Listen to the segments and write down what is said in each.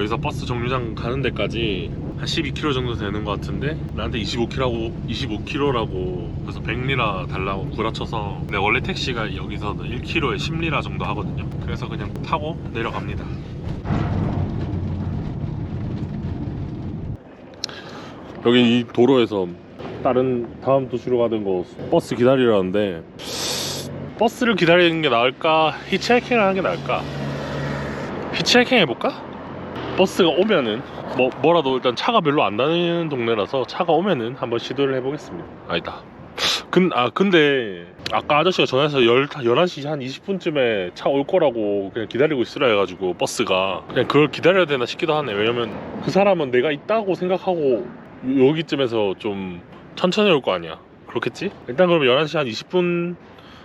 여기서 버스 정류장 가는 데까지 한 12km 정도 되는 것 같은데 나한테 25km라고 25km라고 그래서 100리라 달라고 구라쳐서 근데 원래 택시가 여기서는 1km에 10리라 정도 하거든요. 그래서 그냥 타고 내려갑니다. 여기 이 도로에서 다른 다음 도시로 가는 거 버스 기다리라는데 버스를 기다리는 게 나을까? 히치하이킹을 하는 게 나을까? 히치하이킹 해볼까? 버스가 오면은 뭐, 뭐라도 일단 차가 별로 안 다니는 동네라서 차가 오면은 한번 시도를 해보겠습니다. 아니다. 근, 아 근데 아까 아저씨가 전화해서 10, 11시 한 20분쯤에 차 올 거라고 그냥 기다리고 있으라 해가지고 버스가 그냥 그걸 기다려야 되나 싶기도 하네. 왜냐면 그 사람은 내가 있다고 생각하고 여기쯤에서 좀 천천히 올 거 아니야. 그렇겠지? 일단 그럼 11시 한 20분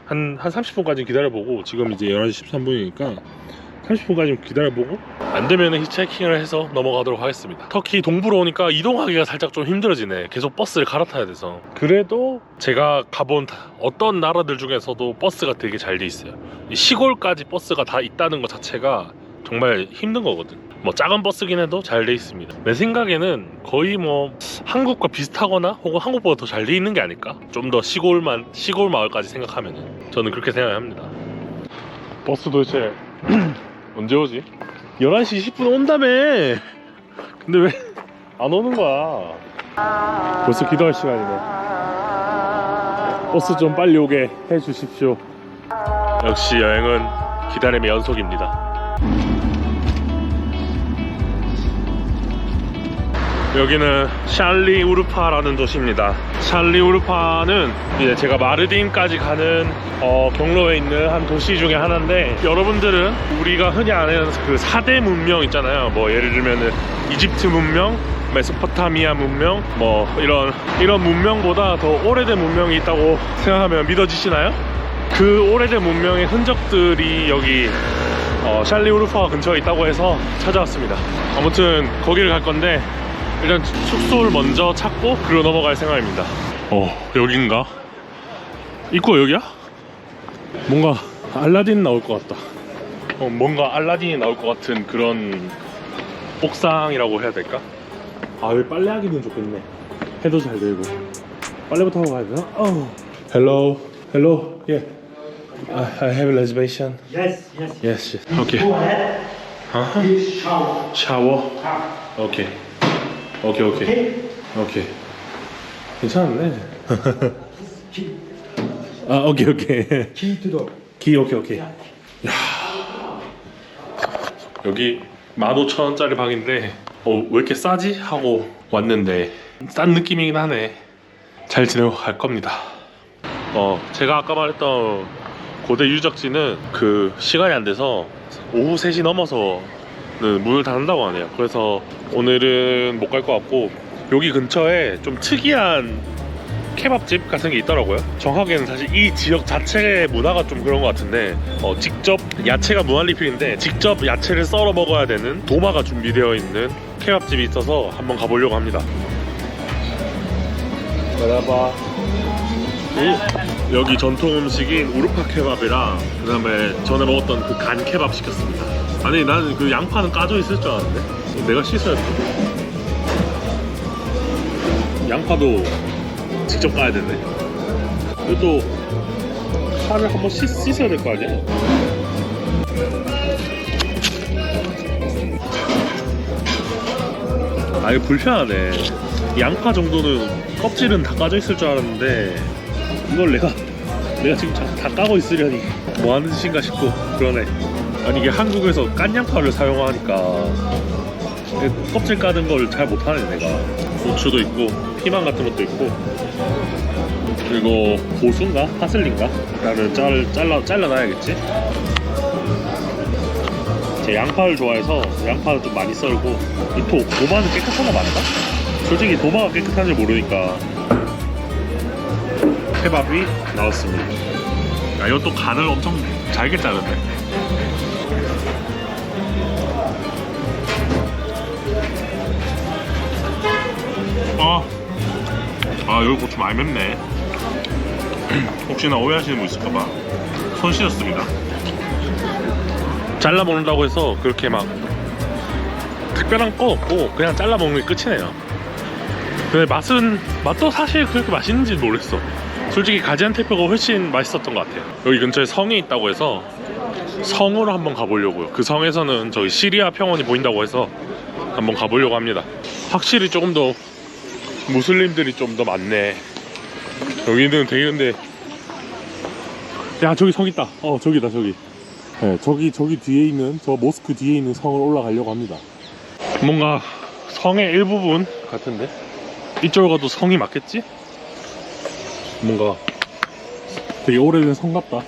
한, 한 30분까지 기다려보고 지금 이제 11시 13분이니까 30분까지 기다려보고 안 되면 히치하이킹을 해서 넘어가도록 하겠습니다. 터키 동부로 오니까 이동하기가 살짝 좀 힘들어지네. 계속 버스를 갈아타야 돼서. 그래도 제가 가본 다- 어떤 나라들 중에서도 버스가 되게 잘 돼 있어요. 이 시골까지 버스가 다 있다는 것 자체가 정말 힘든 거거든. 뭐 작은 버스긴 해도 잘 돼 있습니다. 내 생각에는 거의 뭐 한국과 비슷하거나 혹은 한국보다 더 잘 돼 있는 게 아닐까? 좀 더 시골만 시골 마을까지 생각하면은 저는 그렇게 생각합니다. 버스 도대체 언제 오지? 11시 20분 온다며! 근데 왜 안 오는 거야? 벌써 기도할 시간이네. 버스 좀 빨리 오게 해 주십시오. 역시 여행은 기다림의 연속입니다. 여기는 샬리 우르파라는 도시입니다. 샬리 우르파는 이제 제가 마르딘까지 가는 어, 경로에 있는 한 도시 중에 하나인데 여러분들은 우리가 흔히 아는 그 4대 문명 있잖아요. 뭐 예를 들면은 이집트 문명, 메소포타미아 문명, 뭐 이런 이런 문명보다 더 오래된 문명이 있다고 생각하면 믿어지시나요? 그 오래된 문명의 흔적들이 여기 어, 샬리 우르파 근처에 있다고 해서 찾아왔습니다. 아무튼 거기를 갈 건데 일단 숙소를 먼저 찾고 그리고 넘어갈 생각입니다. 어 여긴가? 입구 여기야? 뭔가 알라딘 나올 것 같다. 어, 뭔가 알라딘이 나올 것 같은 그런 옥상이라고 해야 될까? 아 여기 빨래하기는 좋겠네. 해도 잘 되고. 빨래부터 하고 가야 되나? 어. Hello, hello, yeah. I, I have a reservation. Yes, yes. Yes, yes. Okay. Go ahead. Huh? Shower. 샤워. Ah, 오케이. 오케이 오케이. 오케이. 괜찮네. Key, 아 오케이 오케이. to door. 기 오케이 오케이. Yeah. 여기 15,000원짜리 방인데 어, 왜 이렇게 싸지? 하고 왔는데 싼 느낌이긴 하네. 잘 지내고 갈 겁니다. 어, 제가 아까 말했던 고대 유적지는 그 시간이 안 돼서 오후 3시 넘어서는 문을 닫는다고 하네요. 그래서 오늘은 못 갈 것 같고 여기 근처에 좀 특이한 케밥집 같은 게 있더라고요. 정확하게는 사실 이 지역 자체의 문화가 좀 그런 것 같은데 어, 직접 야채가 무한리필인데 직접 야채를 썰어 먹어야 되는 도마가 준비되어 있는 케밥집이 있어서 한번 가보려고 합니다. 여러분 여기 전통 음식인 우르파 케밥이랑 그 다음에 전에 먹었던 그 간 케밥 시켰습니다. 아니 나는 그 양파는 까져 있을 줄 알았는데 내가 씻어야 돼. 양파도 직접 까야 되네. 그래도 파를 한번 씻, 씻어야 될 거 아니야? 아 이거 불편하네. 양파 정도는 껍질은 다 까져 있을 줄 알았는데 이걸 내가 내가 지금 다, 다 까고 있으려니 뭐 하는 짓인가 싶고 그러네. 아니 이게 한국에서 깐 양파를 사용하니까 껍질 까는 걸 잘 못하네 내가. 고추도 있고 피망 같은 것도 있고 그리고 고수인가 파슬리인가 나를 잘 잘라 잘라놔야겠지. 제 양파를 좋아해서 양파를 좀 많이 썰고 이 도, 도마는 깨끗하나 맞나? 솔직히 도마가 깨끗한지 모르니까 케밥이 나왔습니다. 야, 이것도 간을 엄청 잘게 자르네. 아 여기 고추 많이 맵네. 혹시나 오해하시는 분 있을까봐 손 씻었습니다. 잘라 먹는다고 해서 그렇게 막 특별한 건 없고 그냥 잘라 먹는 게 끝이네요. 근데 맛은 맛도 사실 그렇게 맛있는지 모르겠어. 솔직히 가지안테페가 훨씬 맛있었던 것 같아요. 여기 근처에 성이 있다고 해서 성으로 한번 가보려고요. 그 성에서는 저기 시리아 평원이 보인다고 해서 한번 가보려고 합니다. 확실히 조금 더 무슬림들이 좀 더 많네. 여기는 되게 근데 야 저기 성 있다. 어 저기다 저기. 네, 저기 저기 뒤에 있는 저 모스크 뒤에 있는 성을 올라가려고 합니다. 뭔가 성의 일부분 같은데 이쪽으로 가도 성이 맞겠지? 뭔가 되게 오래된 성 같다.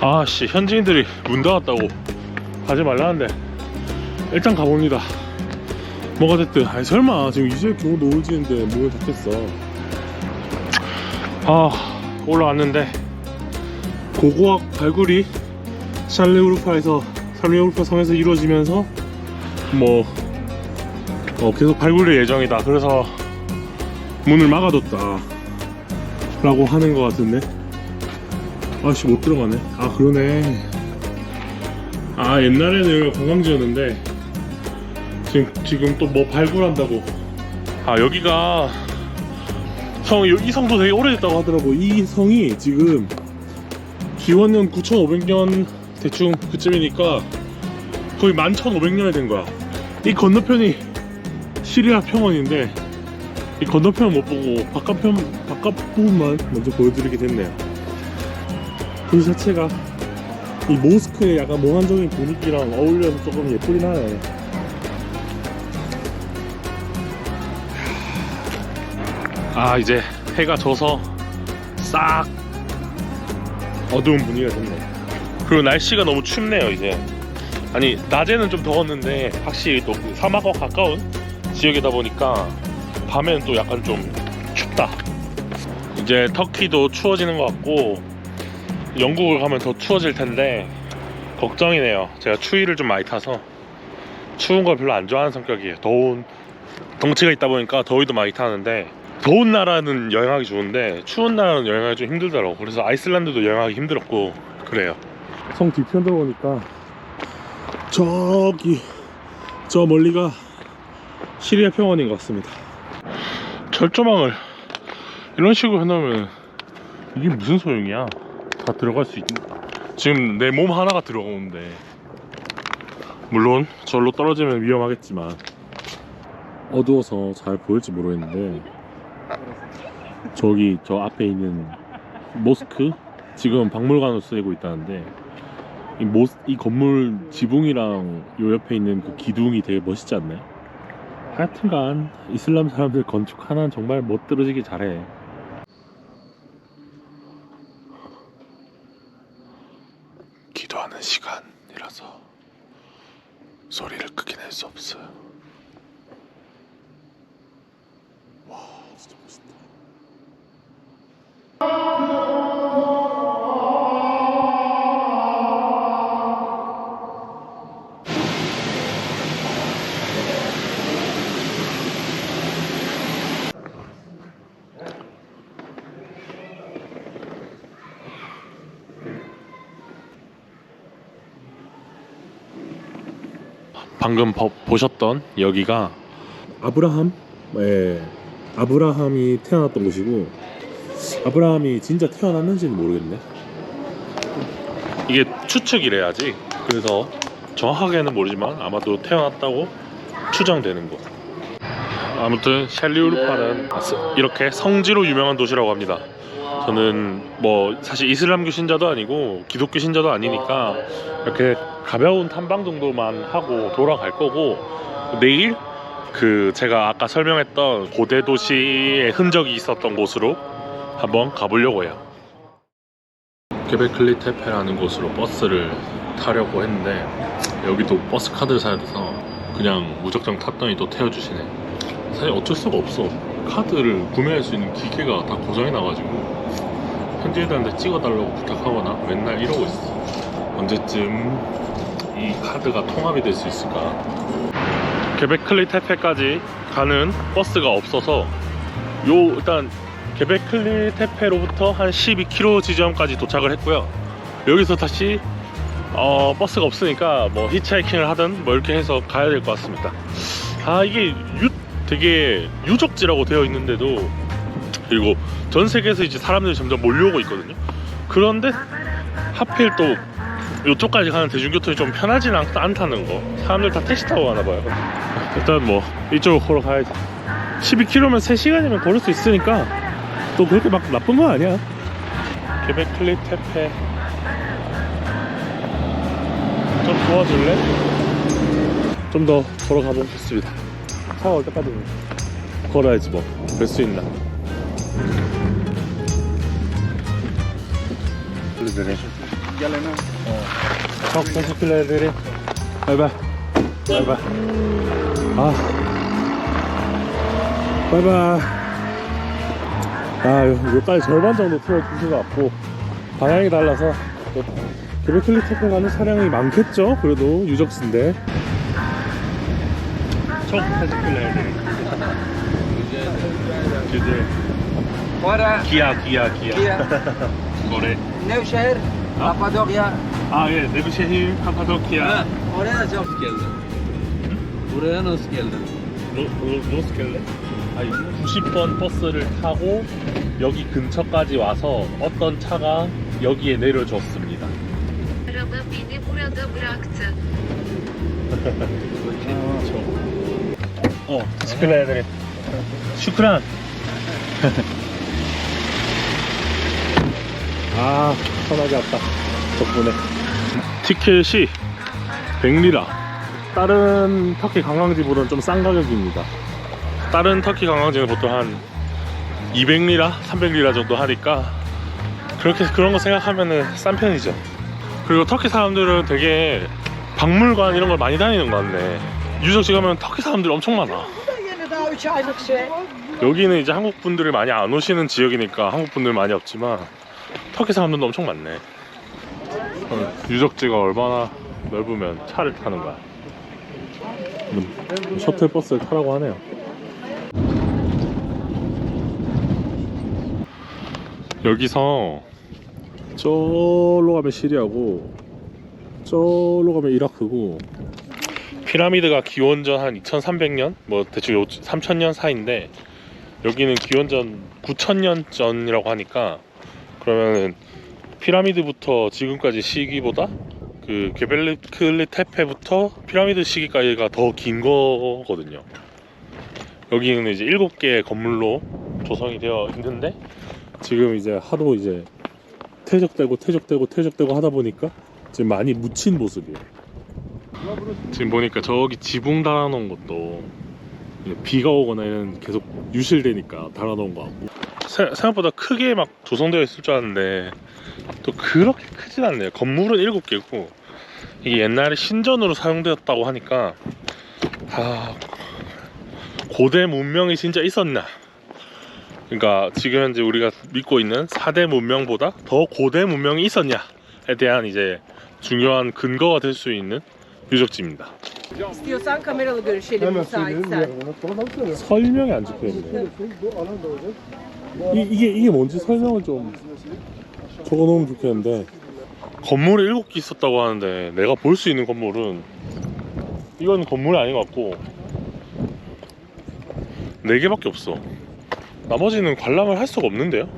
아씨 현지인들이 문 닫았다고 가지 말라는데 일단 가봅니다. 뭐가 됐든 아니 설마 지금 이제 겨우 노을 지는데 문을 닫겠어. 아 올라왔는데 고고학 발굴이 샬레우르파에서 샬레우르파 성에서 이루어지면서 뭐 어, 계속 발굴될 예정이다. 그래서 문을 막아뒀다. 라고 하는 것 같은데. 아씨 못 들어가네. 아 그러네. 아 옛날에는 여기가 관광지였는데 지금 지금 또 뭐 발굴한다고. 아 여기가 성, 이 성도 되게 오래됐다고 하더라고. 이 성이 지금 기원년 9,500년 대충 그쯤이니까 거의 11,500년이 된 거야. 이 건너편이 시리아 평원인데 이 건너편은 못 보고 바깥편 바깥 부분만 먼저 보여드리게 됐네요. 그 자체가 이 모스크의 약간 몽환적인 분위기랑 어울려서 조금 예쁘긴 하네. 아 이제 해가 져서 싹 어두운 분위기가 됐네. 그리고 날씨가 너무 춥네요 이제. 아니 낮에는 좀 더웠는데 확실히 또그 사막과 가까운 지역이다 보니까 밤에는 또 약간 좀 춥다. 이제 터키도 추워지는 것 같고 영국을 가면 더 추워질 텐데 걱정이네요. 제가 추위를 좀 많이 타서 추운 걸 별로 안 좋아하는 성격이에요. 더운 덩치가 있다 보니까 더위도 많이 타는데 더운 나라는 여행하기 좋은데 추운 나라는 여행하기 좀 힘들더라고. 그래서 아이슬란드도 여행하기 힘들었고 그래요. 성 뒤편 들어오니까 저기 저 멀리가 시리아 평원인 것 같습니다. 철조망을 이런 식으로 해놓으면 이게 무슨 소용이야? 다 들어갈 수 있. 지금 내 몸 하나가 들어오는데 물론 절로 떨어지면 위험하겠지만 어두워서 잘 보일지 모르겠는데 저기 저 앞에 있는 모스크 지금 박물관으로 쓰이고 있다는데 이, 모스, 이 건물 지붕이랑 요 옆에 있는 그 기둥이 되게 멋있지 않나요? 하여튼간 이슬람 사람들 건축 하나는 정말 멋들어지게 잘해 기도하는 시간이라서 소리를 크게 낼 수 없어요 와 진짜 멋있다 방금 버- 보셨던 여기가 아브라함, 예, 아브라함이 태어났던 곳이고 아브라함이 진짜 태어났는지는 모르겠네. 이게 추측이래야지. 그래서 정확하게는 모르지만 아마도 태어났다고 추정되는 곳. 아무튼 샬리우르파는 이렇게 성지로 유명한 도시라고 합니다. 저는 뭐 사실 이슬람교 신자도 아니고 기독교 신자도 아니니까 이렇게 가벼운 탐방 정도만 하고 돌아갈 거고 내일 그 제가 아까 설명했던 고대 도시의 흔적이 있었던 곳으로 한번 가보려고 해요. 케베클리 테페라는 곳으로 버스를 타려고 했는데 여기도 버스 카드를 사야 돼서 그냥 무작정 탔더니 또 태워주시네. 사실 어쩔 수가 없어. 카드를 구매할 수 있는 기계가 다 고장이 나가지고 현지인들한테 찍어달라고 부탁하거나 맨날 이러고 있어. 언제쯤 이 카드가 통합이 될 수 있을까? 케베클리 테페까지 가는 버스가 없어서 요 일단 케베클리 테페로부터 한 12km 지점까지 도착을 했고요. 여기서 다시 어, 버스가 없으니까 뭐 히치하이킹을 하든 뭐 이렇게 해서 가야 될 것 같습니다. 아 이게 유, 되게 유적지라고 되어 있는데도 그리고 전 세계에서 이제 사람들이 점점 몰려오고 있거든요. 그런데 하필 또 이쪽까지 가는 대중교통이 좀 편하지는 않, 않다는 거. 사람들 다 택시 타고 가나 봐요. 일단 뭐 이쪽으로 걸어 가야지. 12km면 3시간이면 걸을 수 있으니까 또 그렇게 막 나쁜 건 아니야. 케베클리 테페 좀 도와줄래? 좀 더 걸어가 보겠습니다. 차가 올 때까지 걸어야지 뭐. 될 수 있나. Çok teşekkürler ederim. Bay bay. Bay bay. 아. bay bay. 아, 요- 여기까지 절반 정도 틀어주신 것 같고, 방향이 달라서, 테크 가는 차량이 많겠죠? 그래도 유적지인데. Ora Kia, Kia, Kia. Kia. Kore. Nevşehir, Kapadokya. 아, 예, 네브셰힐, 카파도키아. Ha, oraya nasıl geldin? Buraya nasıl geldin? 로, 로, 로스켈레? 아니 90번 버스를 타고 여기 근처까지 와서 어떤 차가 여기에 내려줬습니다. Araba beni burada bıraktı. 어, 시클레들이 슈크란. 아, 편하게 왔다. 덕분에. 티켓이 100리라. 다른 터키 관광지보다는 좀 싼 가격입니다. 다른 터키 관광지는 보통 한 200리라, 300리라 정도 하니까 그렇게 그런 거 생각하면은 싼 편이죠. 그리고 터키 사람들은 되게 박물관 이런 걸 많이 다니는 것 같네. 유적지 가면 터키 사람들 엄청 많아. Yeni daha 3 aylık şey. 여기는 이제 한국 분들이 많이 안 오시는 지역이니까 한국 분들 많이 없지만 터키 사람들도 엄청 많네. 어, 유적지가 얼마나 넓으면 차를 타는 거야. 음, 셔틀 버스를 타라고 하네요. 여기서 저로 가면 시리아고 저로 가면 이라크고 피라미드가 기원전 한 2300년 뭐 대충 요 3000년 사이인데 여기는 기원전 9000년 전이라고 하니까 그러면은 피라미드부터 지금까지 시기보다 그 게벨리클리 테페부터 피라미드 시기까지가 더 긴 거거든요. 여기는 이제 7개의 건물로 조성이 되어 있는데 지금 이제 하도 이제 퇴적되고 퇴적되고 퇴적되고 하다 보니까 지금 많이 묻힌 모습이에요. 지금 보니까 저기 지붕 달아놓은 것도 비가 오거나 이런 계속 유실되니까 달아놓은 거 같고. 세- 생각보다 크게 막 조성되어 있을 줄 알았는데 또 그렇게 크진 않네요. 건물은 7개고 이게 옛날에 신전으로 사용되었다고 하니까 아 고대 문명이 진짜 있었나 그러니까 지금 현재 우리가 믿고 있는 4대 문명보다 더 고대 문명이 있었냐에 대한 이제 중요한 근거가 될 수 있는 유적지입니다 söyle. 설명이 안 적혀 있네. 이, 이게 이게 뭔지 설명을 좀 적어 놓으면 좋겠는데 건물이 일곱 개 있었다고 하는데 내가 볼 수 있는 건물은 이건 건물이 아닌 것 같고 네 개밖에 없어. 나머지는 관람을 할 수가 없는데요.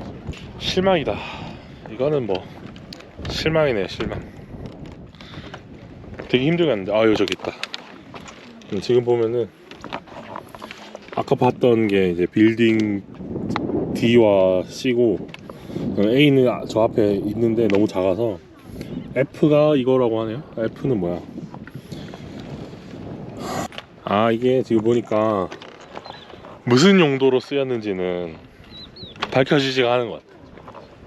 실망이다. 이거는 뭐 실망이네 실망. 되게 힘들겠는데 아유 저기 있다. 음, 지금 보면은 아까 봤던 게 이제 빌딩 D와 C고 어, A는 아- 저 앞에 있는데 너무 작아서 F가 이거라고 하네요. F는 뭐야? 아 이게 지금 보니까 무슨 용도로 쓰였는지는 밝혀지지가 않은 것 같아.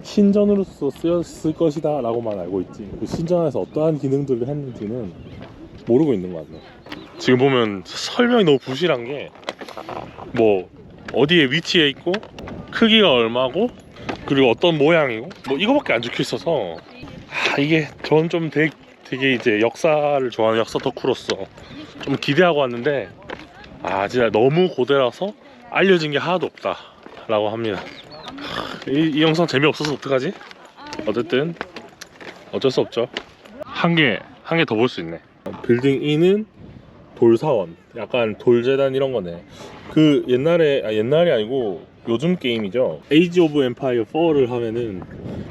신전으로서 쓰였을 것이다 라고만 알고 있지. 그 신전에서 어떠한 기능들을 했는지는 모르고 있는 것 같네 지금 보면 설명이 너무 부실한 게 뭐 어디에 위치해 있고 크기가 얼마고 그리고 어떤 모양이고 뭐 이거밖에 안 적혀 있어서 아 이게 저는 좀 되게, 되게 이제 역사를 좋아하는 역사 덕후로서 좀 기대하고 왔는데 아 진짜 너무 고대라서 알려진 게 하나도 없다 라고 합니다 이, 이 영상 재미없어서 어떡하지? 어쨌든 어쩔 수 없죠 한 개, 한 개 더 볼 수 있네. 빌딩 E는 돌사원. 약간 돌재단 이런 거네. 그 옛날에, 아, 옛날이 아니고 요즘 게임이죠. 에이지 오브 엠파이어 4를 하면은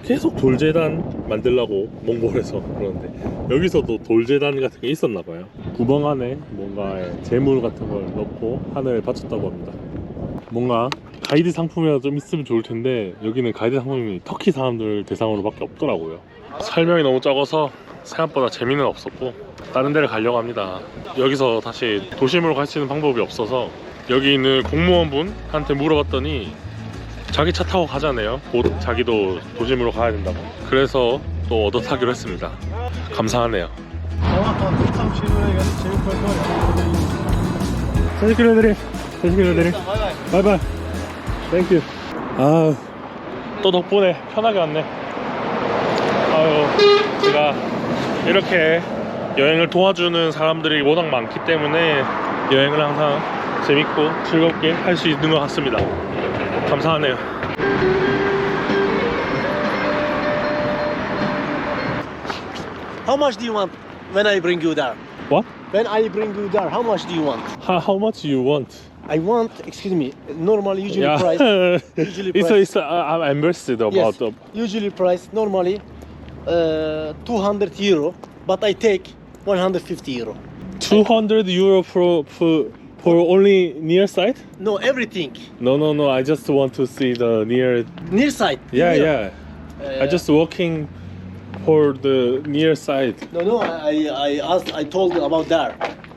계속 돌재단 만들라고 몽골에서 그러는데 여기서도 돌재단 같은 게 있었나 봐요. 구멍 안에 뭔가 재물 같은 걸 넣고 하늘에 바쳤다고 합니다. 뭔가 가이드 상품이라도 좀 있으면 좋을 텐데 여기는 가이드 상품이 터키 사람들 대상으로 밖에 없더라고요. 설명이 너무 적어서 생각보다 재미는 없었고 다른 데를 가려고 합니다. 여기서 다시 도심으로 갈 수 있는 방법이 없어서 여기 있는 공무원분한테 물어봤더니 자기 차 타고 가자네요. 곧 자기도 도심으로 가야 된다고. 그래서 또 얻어 타기로 했습니다. 감사하네요. Şey oraya geldik. Çevik koy koy. Teşekkür ederim. Teşekkür ederim. Bye bye. Thank you. 아, 또 덕분에 편하게 왔네. 아유, 제가 이렇게 여행을 도와주는 사람들이 워낙 많기 때문에 여행을 항상 재밌고 즐겁게 할 수 있는 것 같습니다. 감사하네요. How much do you want when I bring you there? What? When I bring you there, how much do you want? How, how much you want? I want, excuse me, normal usually yeah. price. Usually it's, price. it's, uh, I'm embarrassed about Yes. the Usually price normally uh, 200 euro, but I take 150 euro. 200 euro for, for, for only near sight? No, everything. No, no, no. I just want to see the near. Near side. Yeah, near. yeah. I just walking for the near side. No, no. I I asked. I told you about there,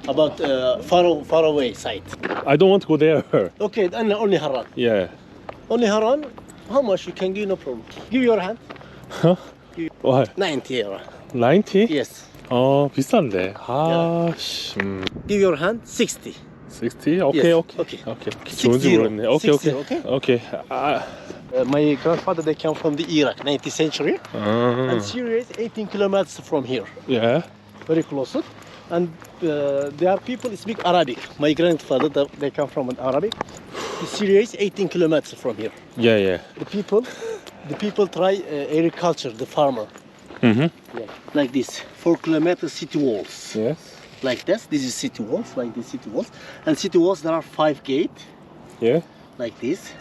about uh, far far away side. I don't want to go there. Okay, then only Haran. yeah. Only Haran. How much you can give? No problem. Give your hand. Why? 90 euro. 90? Yes. 어 비싼데. 아 씨. 음, Give your hand 60. 60? 오케이 Yes, 오케이. okay. 오케이. 60, 좋은지 모르겠네. 오케이 60, 오케이. okay? 오케이. 아. Uh, my grandfather they came from the Iraq, 19th century, 아. and Syria is 18 kilometers from here, Yeah. very close. And uh, there are people who speak Arabic. My grandfather they, they come from Arabic. The Syria is 18 kilometers from here. Yeah, yeah. The people, the people try uh, agriculture, the farmer, Mhm. yeah, like this, four kilometers city walls, Yes. like this. This is city walls, like this city walls, and city walls there are five gate. Yeah. like this.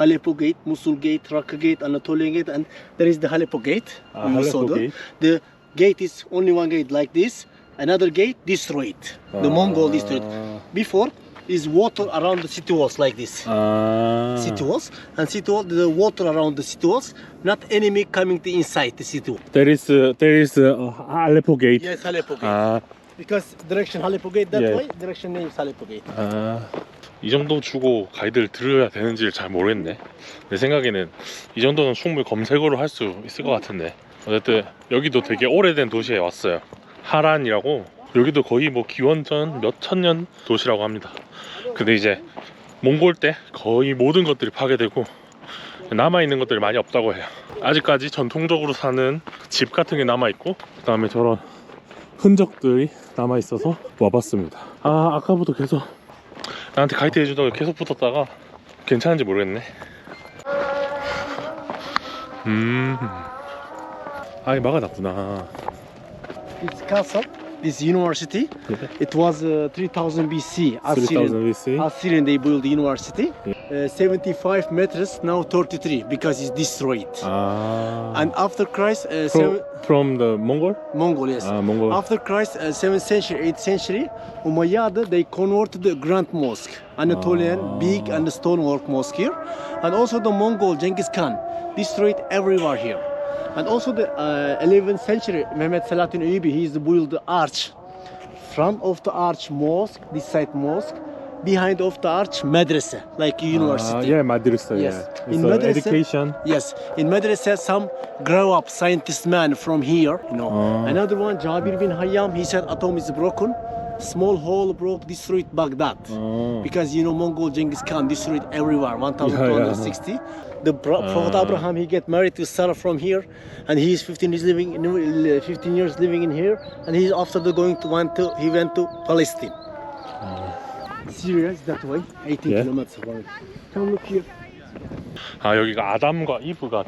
Aleppo Gate, Mosul Gate, Raqqa Gate, Anatolian Gate, and there is the Aleppo Gate. Ah, Aleppo Gate. The gate is only one gate like this. Another gate destroyed. The Mongol destroyed. Ah. Before is water around the city walls like this. 아. City walls and city wall, the water around the city walls, not enemy coming to inside the city wall. There is uh, there is uh, Aleppo gate. Yes, Aleppo Gate. 아. Because direction Aleppo Gate that Yeah. way, direction name is Aleppo Gate. 아, 이 정도 주고 가이드를 들어야 되는지를 잘 모르겠네. 내 생각에는 이 정도는 충분히 검색으로 할 수 있을 것 같은데. 어쨌든 여기도 되게 오래된 도시에 왔어요. 하란이라고 여기도 거의 뭐 기원전 몇 천 년 도시라고 합니다. 근데 이제 몽골 때 거의 모든 것들이 파괴되고 남아 있는 것들이 많이 없다고 해요. 아직까지 전통적으로 사는 집 같은 게 남아 있고 그 다음에 저런 흔적들이 남아 있어서 와봤습니다. 아 아까부터 계속 나한테 가이드 해주다가 계속 붙었다가 괜찮은지 모르겠네. 음. 아이 막아놨구나. this castle, this university. Yeah. It was uh, 3000 BC. Assyrian, 3000 BC. Assyrian they built the university. Yeah. Uh, 75 meters, now 33 because it's destroyed. Ah. And after Christ, uh, from, seven, from, the Mongol. Mongol, yes. Ah, Mongol. After Christ, uh, seventh century, eighth century, Umayyad they converted the Grand Mosque, Anatolian ah. big and stonework mosque here, and also the Mongol Genghis Khan destroyed everywhere here. And also the uh, 11th century Mehmet Selahattin Eyüp, he is built the arch. Front of the arch mosque, this side mosque, behind of the arch madrasa, like university. Uh, yeah, madrasa. Yes. Yeah. in madrasa, education. Yes, in madrasa, some grow up scientist man from here. You know, uh. another one, Jabir bin Hayyam, he said atom is broken. small hole broke, destroyed Baghdad. 어. Because you know Mongol Genghis Khan destroyed everywhere, 1260. The Pro- Prophet Ah. Abraham he get married to Sarah from here, and he is 15 years living, in, uh, 15 years living in here, and he's after the going to went to he went to Palestine. Syria is that way, 18 Yeah. kilometers away. Come look here. 아 여기가 아담과 이브가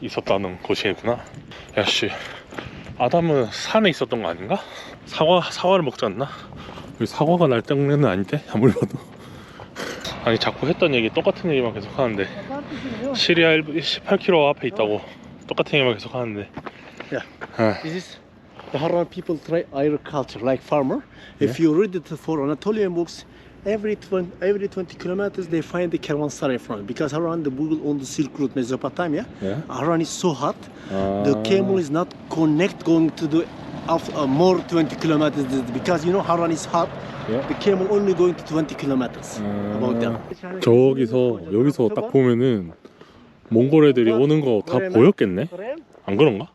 있었다는 곳이구나. 야씨 아담은 산에 있었던 거 아닌가? 사과 사과를 먹지 않나? 여기 사과가 날 때문에는 아닌데 아무리 봐도 아니 자꾸 했던 얘기 똑같은 얘기만 계속 하는데 시리아 18km 앞에 있다고 똑같은 얘기만 계속 하는데 Yeah. 아, This is the Haran people try agriculture like farmer. If you read it for Anatolian books, every 20, every 20 kilometers they find the caravanserai from because Haran the Google on the Silk Road Mesopotamia. Yeah. Haran is so hot. 아, The camel is not connect going to the of uh, more 20 kilometers because you know Haran is hot. Yeah. The camel only going to 20 kilometers about that. 저기서 여기서 딱 보면은 몽골 애들이 오는 거 다 보였겠네? 안 그런가?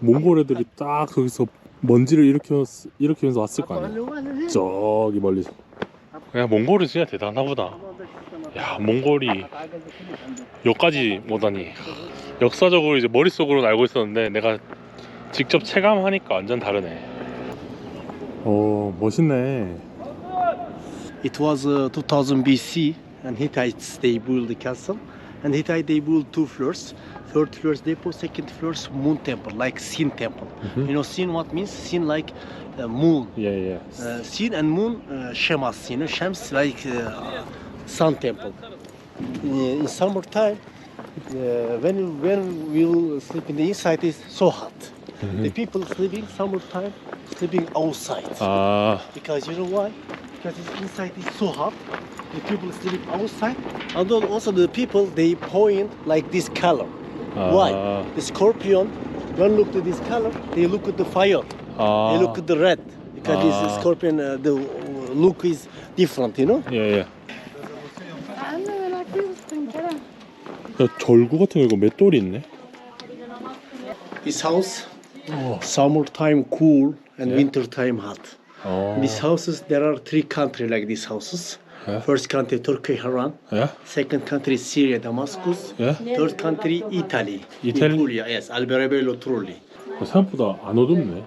몽골 애들이 딱 거기서 먼지를 일으켜 일으키면서 왔을 거 아니야? 저기 멀리서. 야 몽골이 진짜 대단하다 보다. 야 몽골이 여기까지 오다니. 역사적으로 이제 머릿속으로는 알고 있었는데 내가 직접 체감하니까 완전 다르네. 오 멋있네. It was uh, 2000 BC, and Hittites they built the castle. and Hittite they build two floors. Third floor depot second floor moon temple like sin temple. Mm-hmm. you know sin what means? Sin like uh, moon. Yeah yeah uh, sin and moon uh, shemas you know shems like uh, sun temple. In, in summertime uh, when when we will sleep in the inside is so hot. Mm-hmm. the people sleeping summertime sleeping outside. Ah. Because you know why? Because it's inside is so hot. The people sleeping outside. And then also the people they point like this color. 아. Why? The scorpion, when look to this color, they look at the fire. 아. They look at the red. Because this Ah. scorpion, uh, the uh, look is different, you know? 예예. 야, 절구 같은 거 이거 맷돌이 있네. This house, summertime cool and Yeah. wintertime hot. 어. These houses, there are three countries like these houses. Yeah. First country, Turkey, Haran. 예? Second country, Syria, Damascus. 예? Third country, Italy. Italy? Puglia, yes, Alberobello, Trulli. 생각보다 안 어둡네.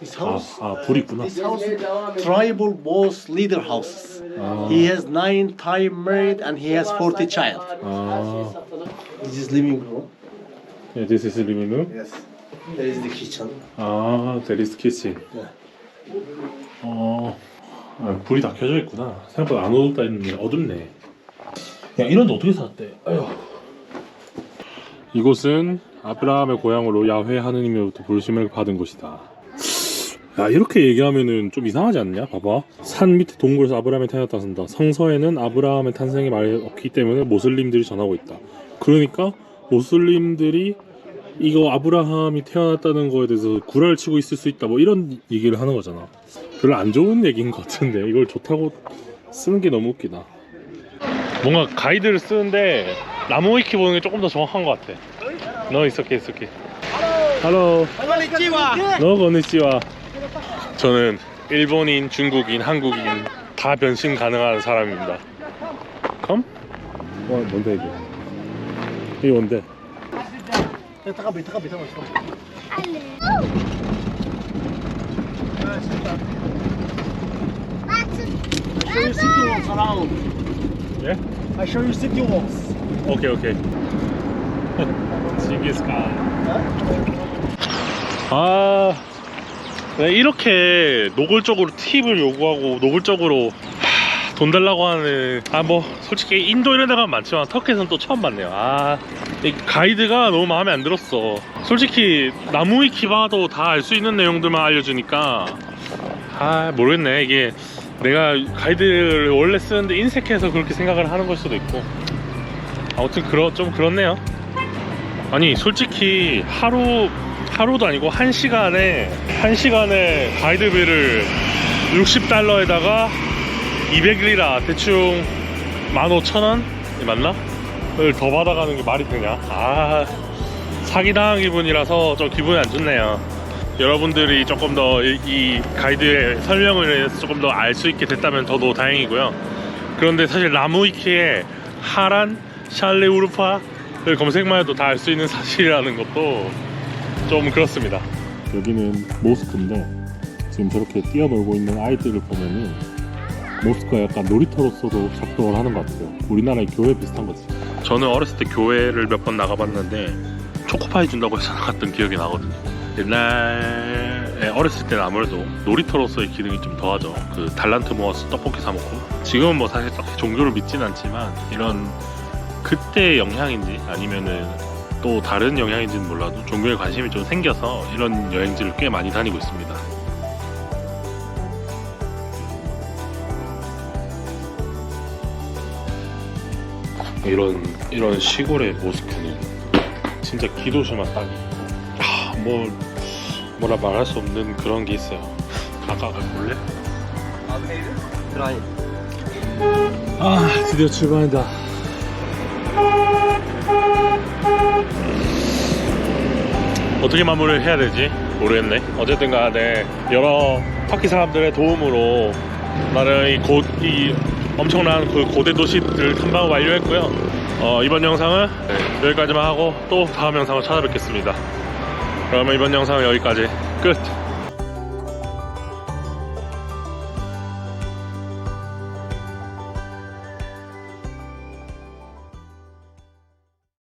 This 아, house, 아 불이 있구나. this house, tribal boss leader houses. 아, He has nine time married and he has 40 child. 아, This is living room. 예, this is living room. Yes. There is the kitchen. 아, there is kitchen. 네. 어, 아, 불이 다 켜져 있구나. 생각보다 안 어둡다 했는데 어둡네. 야, 이런 데 어떻게 살았대? 아휴. 이곳은 아브라함의 고향으로 야훼 하느님으로부터 부르심을 받은 곳이다. 야 이렇게 얘기하면은 좀 이상하지 않냐? 봐봐 산 밑에 동굴에서 아브라함이 태어났다 쓴다 성서에는 아브라함의 탄생이 말이 없기 때문에 모슬림들이 전하고 있다 그러니까 모슬림들이 이거 아브라함이 태어났다는 거에 대해서 구라를 치고 있을 수 있다 뭐 이런 얘기를 하는 거잖아 별로 안 좋은 얘기인 것 같은데 이걸 좋다고 쓰는 게 너무 웃기다 뭔가 가이드를 쓰는데 나무 위키 보는 게 조금 더 정확한 것 같아 너 있었게 있었게 할로 너 건니치와 저는 일본인, 중국인, 한국인 다 변신 가능한 사람입니다. 컴? 와 뭔데 이게? 이게 뭔데? 잠깐만, 잠깐만, 잠깐만. I show you city walls around. 예? I show you city walls. 오케이 오케이. 징기스칸. 아, 네, 이렇게 노골적으로 팁을 요구하고 노골적으로 하, 돈 달라고 하는 아 뭐 솔직히 인도 이런 데 가면 많지만 터키에서는 또 처음 봤네요. 아, 이 가이드가 너무 마음에 안 들었어. 솔직히 나무 위키 봐도 다 알 수 있는 내용들만 알려주니까 아 모르겠네 이게 내가 가이드를 원래 쓰는데 인색해서 그렇게 생각을 하는 걸 수도 있고 아무튼 그러 좀 그렇네요. 아니 솔직히 하루 하루도 아니고 한 시간에 한 시간에 가이드비를 60달러에다가 200리라 대충 15,000원 맞나? 을더 받아가는 게 말이 되냐? 아 사기당한 기분이라서 좀 기분이 안 좋네요. 여러분들이 조금 더 이 가이드의 설명을 해서 조금 더 알 수 있게 됐다면 더더 다행이고요. 그런데 사실 나무위키에 하란, 샬레 우르파를 검색만 해도 다 알 수 있는 사실이라는 것도 좀 그렇습니다. 여기는 모스크인데 지금 저렇게 뛰어놀고 있는 아이들을 보면은 모스크가 약간 놀이터로서도 작동을 하는 것 같아요. 우리나라의 교회 비슷한 거지. 저는 어렸을 때 교회를 몇 번 나가봤는데 초코파이 준다고 해서 나갔던 기억이 나거든요. 옛날에 어렸을 때는 아무래도 놀이터로서의 기능이 좀 더하죠. 그 달란트 모아서 떡볶이 사 먹고 지금은 뭐 사실 딱히 종교를 믿진 않지만 이런 그때의 영향인지 아니면은 또 다른 영향인지는 몰라도 종교에 관심이 좀 생겨서 이런 여행지를 꽤 많이 다니고 있습니다. 이런 이런 시골의 모스크는 진짜 기도시만 딱이 아, 뭐 뭐라 말할 수 없는 그런 게 있어요. 가가 볼래? 아 드디어 출발한다. 어떻게 마무리를 해야 되지? 모르겠네. 어쨌든 간에 여러 터키 사람들의 도움으로 나는 이 고, 이 엄청난 그 고대 도시들 탐방을 완료했고요. 어, 이번 영상은 네, 여기까지만 하고 또 다음 영상을 찾아뵙겠습니다. 그러면 이번 영상은 여기까지 끝.